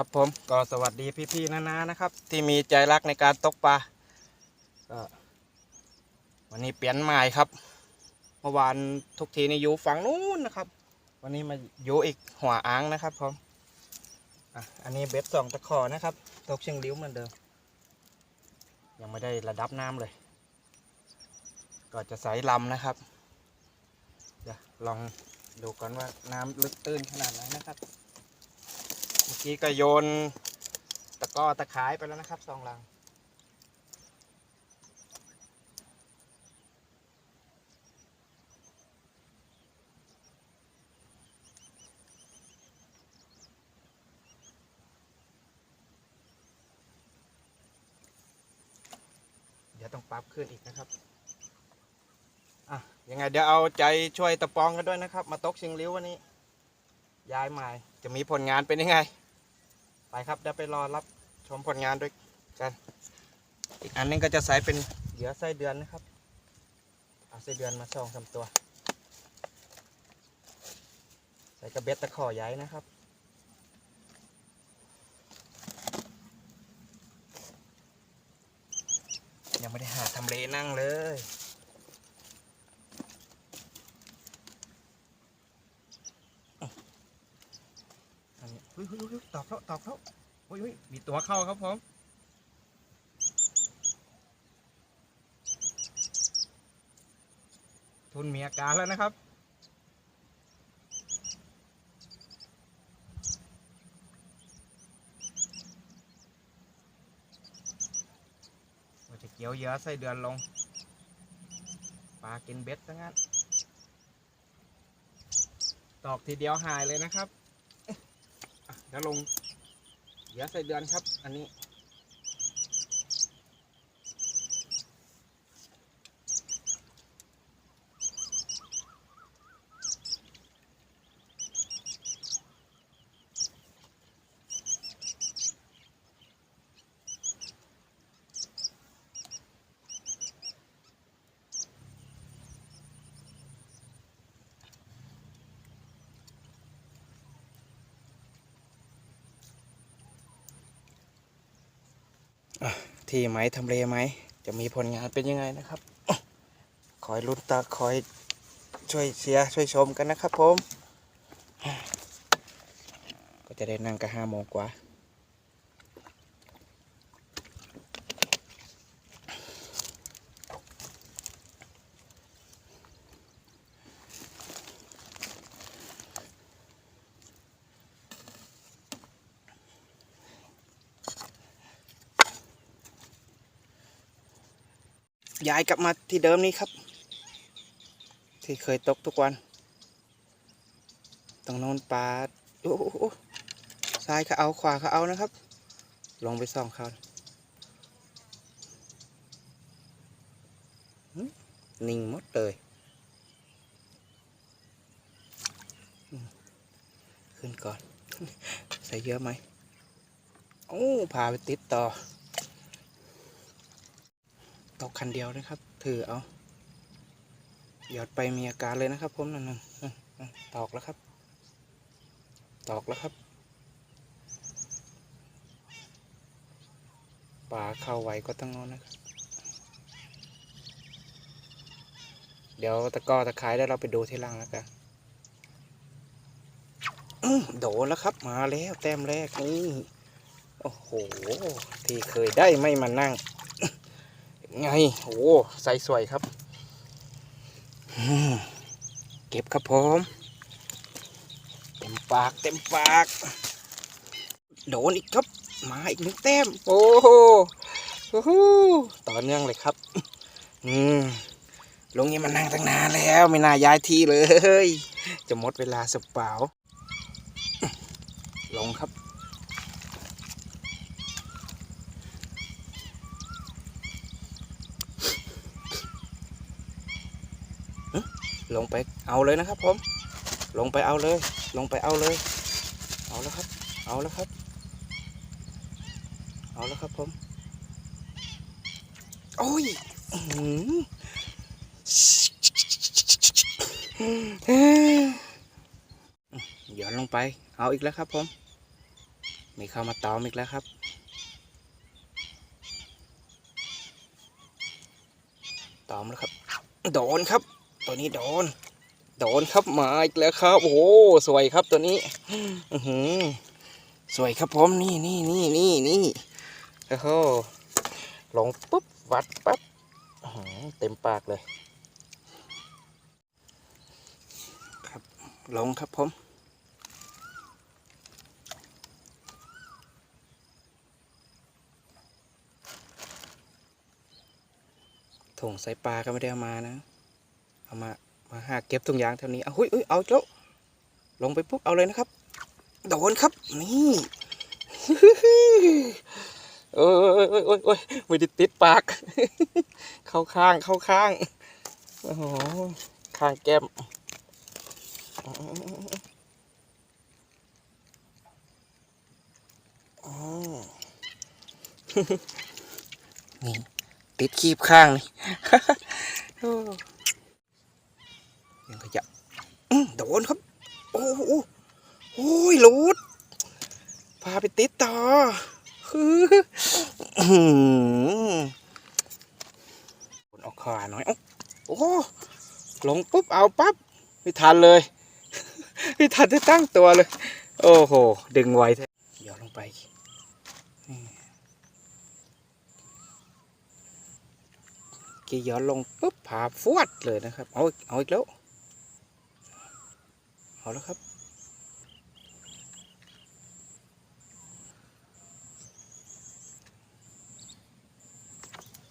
ครับผมก็สวัสดีพี่ๆนาๆนะครับ ที่มีใจรักในการตกปลาก็วันนี้เปลี่ยนใหม่ครับเมื่อวานทุกทีนี่อยู่ฝั่งนู้นนะครับ วันนี้มาอยู่อีกหัวอ่างนะครับผมอะอันนี้เบ็ดสองตะขอนะครับ ตกเชียงริ้วเหมือนเดิม ยังไม่ได้ระดับน้ำเลย ก็จะใส่ลำนะครับเดี๋ยวลองดูก่อนว่าน้ำลึกตื้นขนาดไหนนะครับ เมื่อกี้ก็โยนตะก้อตะขายไปแล้วนะครับสองลัง เดี๋ยวต้องปรับขึ้นอีกนะครับอะยังไงเดี๋ยวเอาใจช่วยตะปองกันด้วยนะครับ มาตกชิงริ้ววันนี้ ย้ายใหม่จะมีผลงานเป็นยังไง ไปครับเดี๋ยวไปรอรับชมผลงานด้วยกัน อีกอันนึงก็จะใส่เป็นเหยื่อไส้เดือนนะครับ เอาไส้เดือนมาสองสาตัว ใส่กระเบ็ดตะขอใหญ่นะครับยังไม่ได้หาทำเลนั่งเลย อันนี้ เฮ้ยเฮ้ยเฮ้ยตอกแล้วตอกแล้วเฮ้ยเฮ้ยมีตัวเข้าครับผมทุนมีอาการแล้วนะครับว่าจะเกี่ยวเยอะใส่เดือนลง ปลากินเบ็ดซะงั้น ตอกทีเดียวหายเลยนะครับ อะเดี๋ยวลงเหยื่อใส่เดือนครับ อันนี้ ที่ไหมทำเลไหม จะมีผลงานเป็นยังไงนะครับ คอยลุ้นตาคอยช่วยเชียร์ช่วยชมกันนะครับผม ก็จะได้นั่งกันห้าโมงกว่าายกลับมาที่เดิมนี้ครับ ที่เคยตกทุกวันตรงโน้นปลาโอ้โหซ้ายเขาเอาขวาเขาเอานะครับ ลงไปส่องเขาหนิ่งหมดเลยขึ้นก่อน ใส่เยอะไหมโอ้พาไปติดต่อ ตกคันเดียวนะครับ ถือเอาหยอดไปมีอาการเลยนะครับผมนั่นนั่นตอกแล้วครับ ตอกแล้วครับป่าเข้าไวก็ต้องงอนนะครับ เดี๋ยวตะก้อตะขายได้เราไปดูที่ล่างแล้วกันโดแล้วครับมาแล้วแต้มแรกนี่โอ้โห ที่เคยได้ไม่มานั่ง ไงโอ้ใส่สวยครับ เก็บครับผม เต็มปากเต็มปาก โดนอีกครับ มาอีกหนึ่งแต้มโอ้โหโอ้โหต่อเนื่องเลยครับ อืมลงนี้มันนั่งตั้งนานแล้ว ไม่น่าย้ายที่เลย จะหมดเวลาสเปล่าลงครับ ลงไปเอาเลยนะครับผม ลงไปเอาเลย ลงไปเอาเลย เอาแล้วครับ เอาแล้วครับ เอาแล้วครับผม โอ้ยหย่อนลงไป เอาอีกแล้วครับผม มีเข้ามาตอมอีกแล้วครับตอมแล้วครับ โดนครับ ตัวนี้โดน โดนครับมาอีกแล้วครับ โอ้โหสวยครับตัวนี้อือหือสวยครับผมนี่นี่นี่นี่นี่โอ้โหลงปุ๊บวัดปั๊บฮือเต็มปากเลย ครับลงครับผมถุงใส่ปลาก็ไม่ได้มานะ เอามามาหาเก็บถุงยางแถวนี้เอาเฮ้ยเอ้ยเอาแล้วลงไปปุ๊บเอาเลยนะครับโดนครับนี่โอ้ยโอ้ยโอ้ยโอ้ยไม่ได้ติดปาก เข้าข้างเข้าข้างโอ้โหข้างแก้มอ๋อนี่ติดคีบข้างนี่ ยังขยับอื้อโดนครับ โอ้โหโอ้ยลุดพาไปติดต่อฮืออื้อหือออกขาน่อยโอ้หลงปุ๊บเอาปั๊บไม่ทันเลย ไม่ทันจะตั้งตัวเลย โอ้โห ดึงไวแท้เดี๋ยวลงไปกี่ย้อนลงปุ๊บผาฟวดเลยนะครับ เอาเอาอีกแล้ว เอาแล้วครับ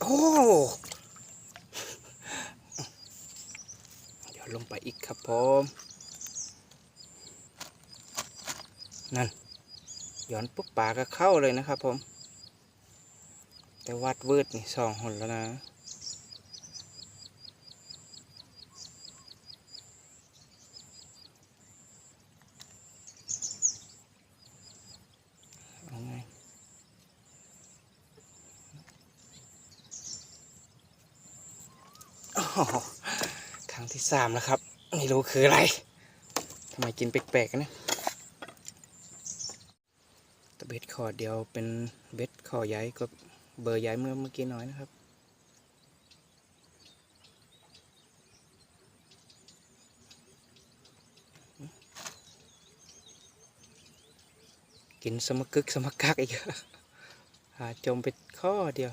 โอ้เดี๋ยวลงไปอีกครับผมนั่นย้อนปุ๊บปลาก็เข้าเลยนะครับผม แต่วัดเวืดนี่สองหนแล้วนะ เอาไง โอ้โห ครั้งที่สามแล้วครับ ไม่รู้คืออะไรทำไมกินแปลกๆกันเนะแต่เบ็ดคอเดียวเป็นเบ็ดคอใหญ่ก็เบอร์ใหญ่เมื่อเมื่อกี้น้อยนะครับกินสมกึกสมกักอีกหาจมไปข้อเดียว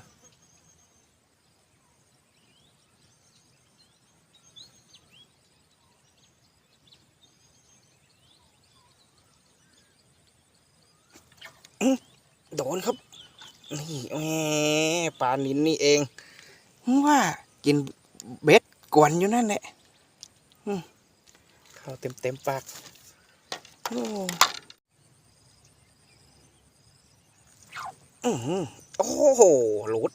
โดนครับ นี่แหม ปลานินนี่เองว่ากินเบ็ดกวนอยู่นั่นแหละเข้าเต็มเต็มปากโอ้อื้อหือโอ้โหหลุด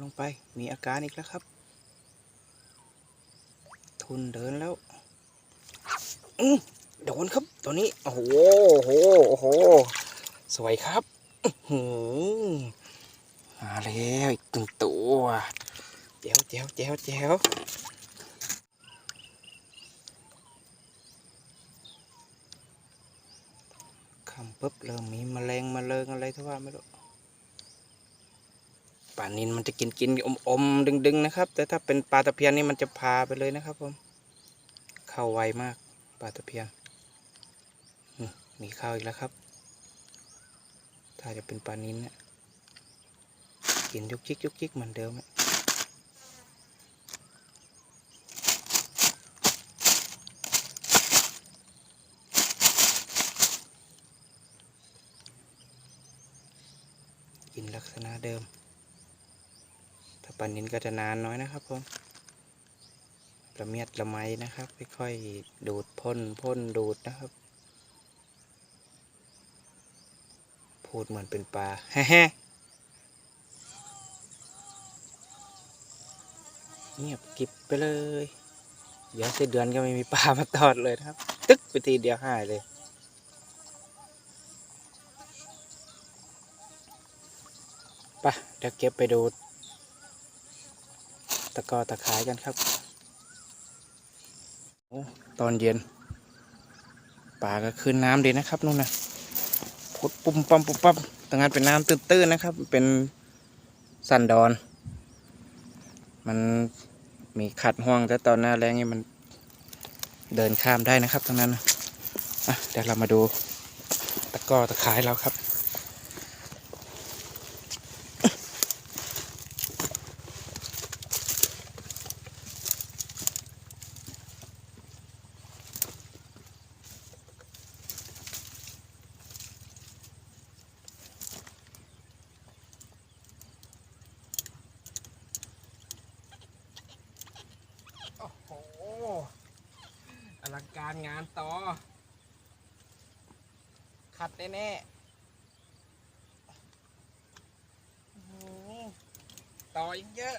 ลงไปมีอาการอีกแล้วครับ ทุนเดินแล้ว อื โดนครับตัวนี้ โอ้โหโอ้โหโอ้โหสวยครับหืมาแล้วอีกตึงตัวเจ๋วเจ๋วเจ๋วเจ๋วคำปุ๊บเริ่มมีแมลงแมลงอะไรทว่าไม่รู้ปลานินมันจะกินกินอมอมดึงดึงๆนะครับ แต่ถ้าเป็นปลาตะเพียนนี่มันจะพาไปเลยนะครับผม เข้าไวมากปลาตะเพียน มีข้าวอีกแล้วครับ ถ้าจะเป็นปลานิ้นเนี่ยกินยุกยิกยุกยิกเหมือนเดิมอะกินลักษณะเดิม ถ้าปลานิ้นก็จะนานน้อยนะครับผมละเมียดละไมนะครับ ค่อยๆดูดพ่นพ่นดูดนะครับ พูดเหมือนเป็นปลาแฮ่เงียบกิบไปเลย เดี๋ยวสิ้นเดือนก็ไม่มีปลามาตอดเลยนะครับ ตึ๊กไปทีเดียวหายเลยปะเดี๋ยวเก็บไปดูตะกอตะขายกันครับโอ้ตอนเย็นปลาก็ขึ้นน้ำดีนะครับนู่นนะ พุดปุ่มปั๊มปุ่มปั๊มตรงนั้นเป็นน้ำตื้นๆนะครับ เป็นสันดอน มันมีขัดห่วงแต่ตอนหน้าแรงนี่มันเดินข้ามได้นะครับตรงนั้นนะอะเดี๋ยวเรามาดูตะกร้อตะขายเราครับ โอ้โห อ ลังการงานต่อ ขัดแน่ๆต่ออีกเยอะ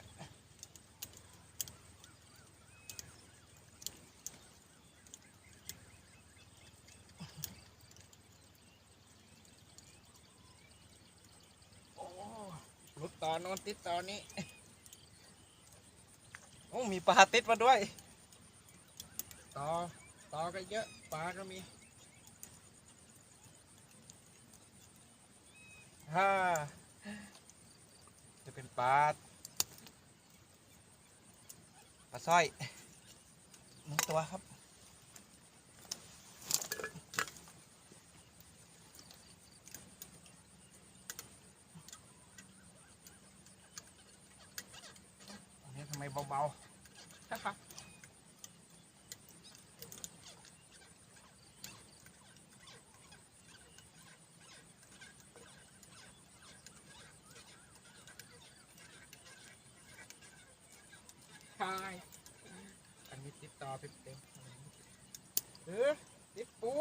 โอ้รุดต่อนอนติดต่อนี้ โอ้ มีปลาติดมาด้วย ต่อ ต่อก็เยอะปลาก็มีฮ่าจะเป็นปลาปลาสร้อยหนึ่งตัวครับ อันนี้ทำไมเบาๆ ใช่อันนี้ติดต่อเต็มเออติดปู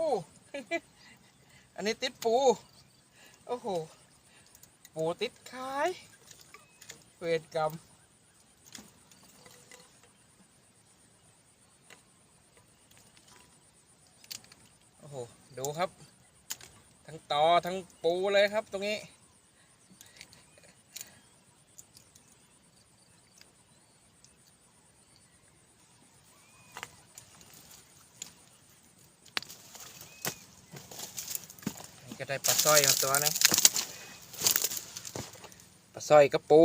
อันนี้ติดปู โอ้โห ปูติดขายเวรกรรมโอ้โห ดูครับ ทั้งต่อทั้งปูเลยครับตรงนี้ ได้ปลาสร้อยมาตัวนึงปลาสร้อยกับปู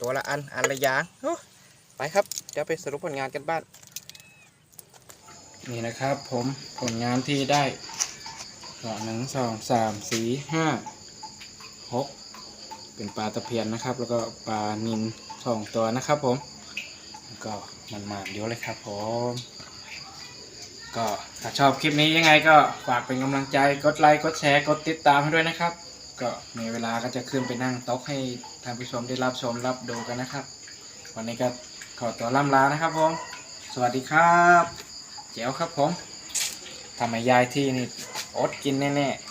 ตัวละอัน อันละอย่างไปครับ เดี๋ยวไปสรุปผลงานกันบ้าน นี่นะครับผมผลงานที่ได้หนึ่งสองสามสี่ห้าหกเป็นปลาตะเพียนนะครับ แล้วก็ปลานินสองตัวนะครับผมก็มันมาเดี๋ยวเลยครับผม ก็ถ้าชอบคลิปนี้ยังไงก็ฝากเป็นกำลังใจกดไลค์กดแชร์กดติดตามให้ด้วยนะครับ ก็มีเวลาก็จะขึ้นไปนั่งโต๊ะให้ท่านผู้ชมได้รับชมรับดูกันนะครับ วันนี้ก็ขอตัวล่ำลานะครับผมสวัสดีครับ เจ๋วครับผมทำไมยายที่นี่อดกินแน่ๆ